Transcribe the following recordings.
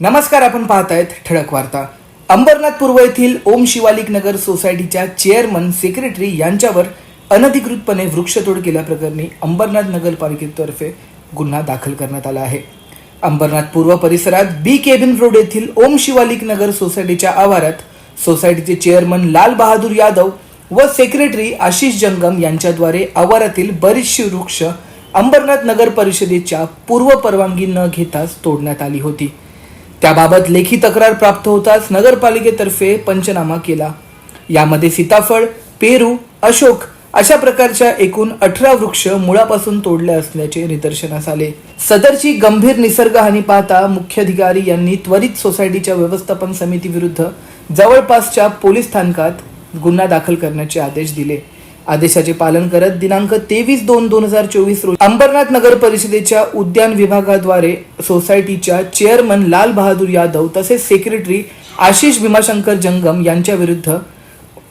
नमस्कार आपण पाहतायत ठळक वार्ता. अंबरनाथ पूर्व येथील ओम शिवालिक नगर सोसायटीच्या चेअरमन सेक्रेटरी यांच्यावर अनधिकृतपणे वृक्षतोड केल्याप्रकरणी अंबरनाथ नगरपालिकेतर्फे गुन्हा दाखल करण्यात आला आहे. अंबरनाथ पूर्व परिसरात बी केबिन रोड येथील ओम शिवालिक नगर सोसायटीच्या आवारात सोसायटीचे चेअरमन लाल बहादूर यादव व सेक्रेटरी आशिष जंगम यांच्याद्वारे आवारातील बरीचशी वृक्ष अंबरनाथ नगर परिषदेच्या पूर्व परवानगी न घेताच तोडण्यात आली होती. त्याबाबत लेखी तक्रार प्राप्त होताच नगरपालिकेतर्फे पंचनामा केला. यामध्ये सीताफळ पेरू अशोक अशा प्रकारच्या एकूण अठरा वृक्ष मुळापासून तोडले असल्याचे निदर्शनास आले. सदरची गंभीर निसर्गहानी पाहता मुख्याधिकारी यांनी त्वरित सोसायटीच्या व्यवस्थापन समिती विरुद्ध जवळपासच्या पोलीस स्थानकात गुन्हा दाखल करण्याचे आदेश दिले. आदेशाचे पालन करत दिनांक तेवीस दोन दोन हजार चोवीस रोजी अंबरनाथ नगर परिषदेच्या उद्यान विभागाद्वारे सोसायटीच्या चेअरमन लाल बहादूर यादव तसेच सेक्रेटरी आशिष भीमाशंकर जंगम यांच्या विरुद्ध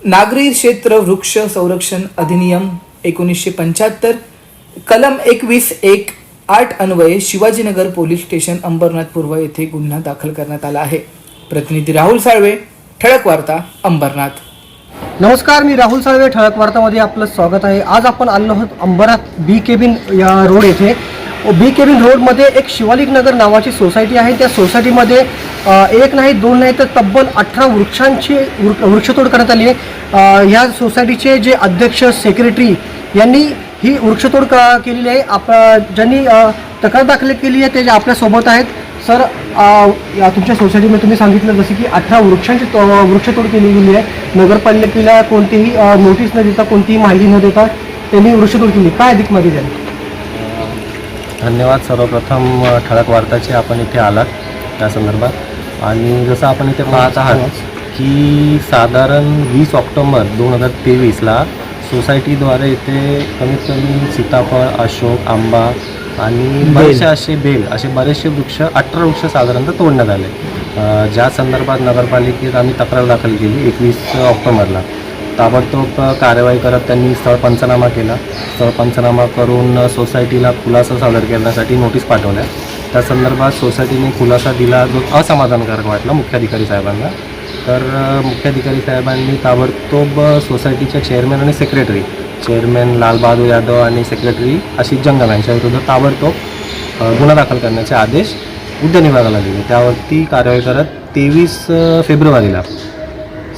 नागरी क्षेत्र वृक्ष संरक्षण अधिनियम एकोणीसशे पंच्याहत्तर कलम एकवीस एक आठ अन्वये शिवाजीनगर पोलीस स्टेशन अंबरनाथ पूर्व येथे गुन्हा दाखल करण्यात आला आहे. प्रतिनिधी राहुल साळवे ठळक वार्ता अंबरनाथ. नमस्कार मी राहुल साळवे ठळक वार्तामध्ये आपलं स्वागत आहे. आज आपण आलो आहोत अंबरात बी केबिन या रोड येथे. बी केबिन रोडमध्ये एक शिवालिक नगर नावाची सोसायटी आहे. त्या सोसायटीमध्ये एक नाही दोन नाही तर तब्बल अठरा वृक्षांची वृक्षतोड करण्यात आली आहे. ह्या सोसायटीचे जे अध्यक्ष सेक्रेटरी यांनी ही वृक्षतोड क- केलेली आहे. आप ज्यांनी तक्रार दाखल केली आहे ते जे आपल्यासोबत आहेत. सर या तुमच्या सोसायटीमध्ये तुम्ही सांगितलं जसं की अठरा वृक्षांची तो- वृक्षतोड केली गेली आहे. नगरपालिकेला कोणतीही नोटीस न देता कोणतीही माहिती न देता त्यांनी वृक्षतोड केली. काय अधिक माहिती द्याल? धन्यवाद. सर्वप्रथम ठळक वार्ताचे आपण इथे आलात त्या संदर्भात. आणि जसं आपण इथे पाहत आहात की साधारण वीस ऑक्टोबर दोन हजार तेवीसला सोसायटीद्वारे इथे कमीत कमी सीताफळ अशोक आंबा आणि बरेचसे असे बेल असे बरेचसे वृक्ष अठरा वृक्ष साधारणतः तोडण्यात आले. ज्या संदर्भात नगरपालिकेत आम्ही तक्रार दाखल केली एकवीस ऑक्टोबरला. ताबडतोब कार्यवाही करत त्यांनी स्थळ पंचनामा केला. स्थळ पंचनामा करून सोसायटीला खुलासा सादर करण्यासाठी नोटीस पाठवल्या. त्या संदर्भात सोसायटीने खुलासा दिला जो असमाधानकारक वाटला मुख्याधिकारी साहेबांना. तर मुख्याधिकारी साहेबांनी ताबडतोब सोसायटीच्या चेअरमॅन आणि सेक्रेटरी चेअरमॅन लालबहादूर यादव आणि सेक्रेटरी आशिष जंगम यांच्याविरुद्ध ताबडतोब गुन्हा दाखल करण्याचे आदेश उद्यान विभागाला दिले. त्यावरती कारवाई करत तेवीस फेब्रुवारीला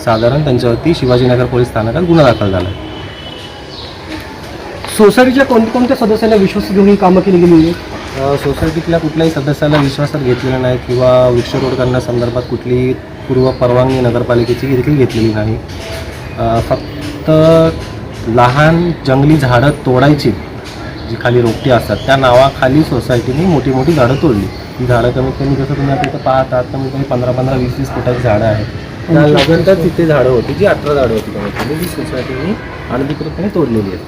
साधारण त्यांच्यावरती शिवाजीनगर पोलीस स्थानकात गुन्हा दाखल झाला. सोसायटीच्या कोणकोणत्या सदस्यांना विश्वास घेऊन ही कामं केली गेली? सोसायटीतल्या कुठल्याही सदस्याला विश्वासात घेतलेला नाही किंवा वृक्षतोड करण्यासंदर्भात कुठलीही पूर्व परवानगी नगरपालिकेची देखील घेतलेली नाही. फक्त लहान जंगली झाडं तोडायची. जी खाली रोपटी असतात. त्या नावाखाली सोसायटीने मोठी मोठी झाडं तोडली. ही झाडं कमीत कमी जसं तुम्ही आता इथं पाहतात कमीत कमी पंधरा पंधरा वीस वीस फुटाची झाडं आहेत. त्या लगनच तिथे झाडं होती जी अठरा झाडं होती कमीत कमी जी सोसायटीने अनधिकृतपणे तोडलेली आहेत.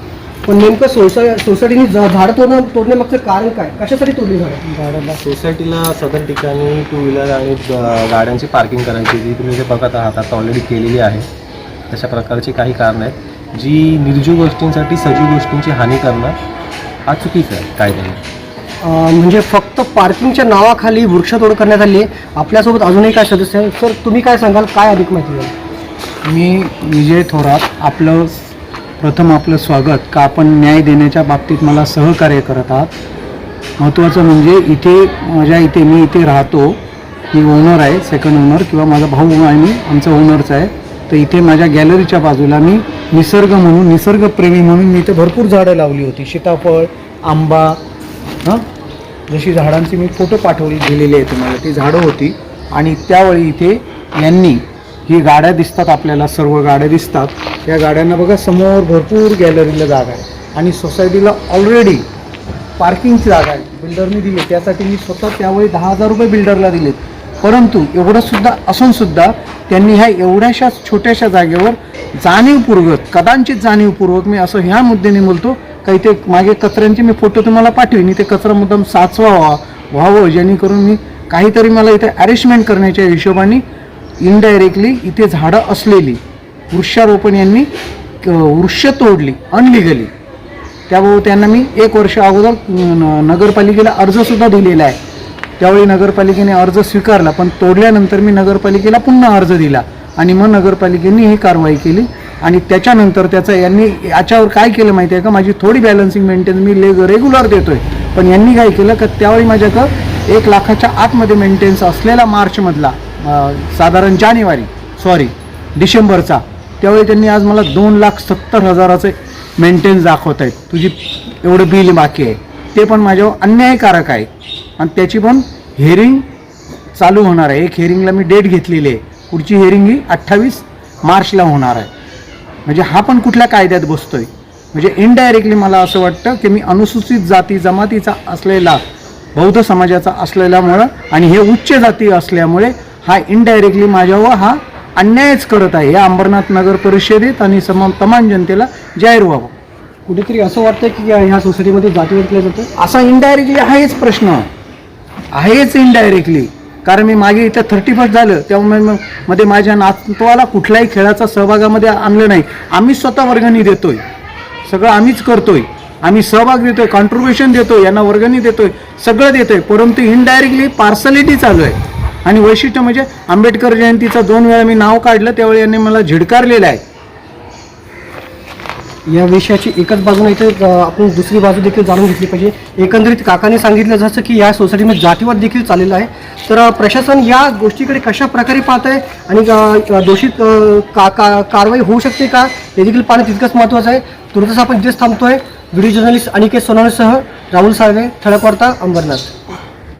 पण नेमकं सोसाय सोसायटीने झाडं तोडणं तोडण्यामागचं कारण काय? कशासाठी तोडली झाडं? झाडाला सोसायटीला सदर ठिकाणी टू व्हीलर आणि ग- गाड्यांची पार्किंग करायची जी तुम्ही जे बघत आहात आता ऑलरेडी केलेली आहे. तशा प्रकारची काही कारणं आहेत. जी निर्जीव गोष्टींसाठी सजीव गोष्टींची हानी करणं हा चुकीचं आहे कायद्याने म्हणजे फक्त पार्किंगच्या नावाखाली वृक्षतोड करण्यात आली आहे. आपल्यासोबत अजूनही काय सदस्य. आहे सर तुम्ही काय सांगाल? काय अधिक माहिती द्याल? मी विजय थोरात. आपलं प्रथम आपलं स्वागत का आपण न्याय देण्याच्या बाबतीत मला सहकार्य करत आहात. महत्त्वाचं म्हणजे इथे माझ्या इथे मी इथे राहतो. मी ओनर आहे सेकंड ओनर किंवा माझा भाऊ आहे मी आमचा ओनरचा आहे. तर इथे माझ्या गॅलरीच्या बाजूला मी निसर्ग म्हणून निसर्गप्रेमी म्हणून मी इथे भरपूर झाडं लावली होती. सीताफळ आंबा हां? जशी झाडांची मी फोटो पाठवली दिलेले आहे तुम्हाला. ती झाडं होती. आणि त्यावेळी इथे यांनी ही गाड्या दिसतात आपल्याला सर्व गाड्या दिसतात. या गाड्यांना बघा समोर भरपूर गॅलरीला जागा आहे. आणि सोसायटीला ऑलरेडी पार्किंगची जागा आहे. बिल्डरने दिली त्यासाठी मी स्वतः त्यावेळी दहा हजार रुपये बिल्डरला दिलेत. परंतु एवढंसुद्धा असूनसुद्धा त्यांनी ह्या एवढ्याशा छोट्याशा जागेवर जाणीवपूर्वक कदाचित जाणीवपूर्वक मी असं ह्या मुद्द्याने बोलतो काही ते मागे कचऱ्यांचे मी फोटो तुम्हाला पाठवीन ते कचरा मुद्दाम साचवावा व्हावं जेणेकरून मी काहीतरी मला इथे अरेंजमेंट करण्याच्या हिशोबाने इनडायरेक्टली इथे झाडं असलेली वृक्षारोपण यांनी वृक्ष तोडली अनलिगली. त्याबाबत त्यांना मी एक वर्ष अगोदर न- नगरपालिकेला अर्जसुद्धा दिलेला आहे. त्यावेळी नगरपालिकेने अर्ज स्वीकारला पण तोडल्यानंतर मी नगरपालिकेला पुन्हा अर्ज दिला आणि मग नगरपालिकेने ही कारवाई केली. आणि त्याच्यानंतर त्याचं यांनी याच्यावर काय केलं माहिती आहे का? माझी थोडी बॅलन्सिंग मेंटेन मी लेग रेग्युलर देतोय. पण यांनी काय केलं का? त्यावेळी माझ्याकडं एक लाखाच्या आतमध्ये मेंटेन्स असलेला मार्चमधला साधारण जानेवारी सॉरी डिसेंबरचा त्यावेळी त्यांनी आज मला दोन लाख सत्तर हजाराचे मेंटेन्स दाखवत आहेत तुझी एवढं बिल बाकी आहे. ते पण माझ्यावर अन्यायकारक आहे. आणि त्याची पण हेअरिंग चालू होणार आहे. एक हेअरिंगला मी डेट घेतलेली आहे. पुढची हेअरिंग ही अठ्ठावीस मार्चला होणार आहे. म्हणजे हा पण कुठल्या कायद्यात बसतोय? म्हणजे इनडायरेक्टली मला असं वाटतं की मी अनुसूचित जाती जमातीचा असलेला बौद्ध समाजाचा असलेल्यामुळं आणि हे उच्च जाती असल्यामुळे हा इनडायरेक्टली माझ्यावर हा अन्यायच करत आहे. या अंबरनाथ नगर परिषदेत आणि सम तमाम जनतेला जाहीर व्हावं. कुठेतरी असं वाटतं की ह्या सोसायटीमध्ये जाती केलं जातं? असा इनडायरेक्टली आहेच प्रश्न आहेच इनडायरेक्टली कारण मी मागे इथं थर्टी फर्स्ट झालं त्यामुळे मध्ये माझ्या नातवाला कुठल्याही खेळाचा सहभागामध्ये आणलं नाही. आम्ही स्वतः वर्गणी देतोय. सगळं आम्हीच करतोय. आम्ही सहभाग देतोय कॉन्ट्रीब्युशन देतोय यांना वर्गणी देतोय सगळं देतोय. परंतु इनडायरेक्टली पार्सलिटी चालू आहे. आणि वैशिष्ट्य म्हणजे आंबेडकर जयंतीचं दोन वेळा मी नाव काढलं त्यावेळी यांनी मला झिडकारलेलं आहे. या विषयाची एकच बाजू नाही तर आपण दुसरी बाजू देखील जाणून घेतली पाहिजे. एकंदरीत काकाने सांगितलं जसं की या सोसायटीमध्ये जातीवाद देखील चाललेला आहे. तर प्रशासन या गोष्टीकडे कशा प्रकारे पाहत आहे आणि अं, दोषित का का कारवाई होऊ शकते का? हे देखील पाहणं तितकंच महत्त्वाचं आहे. तुरंतच आपण इथेच आहे व्हिडिओ जर्नलिस्ट अनिकेत सोनावणेसह राहुल साळवे ठळक वार्ता अंबरनाथ.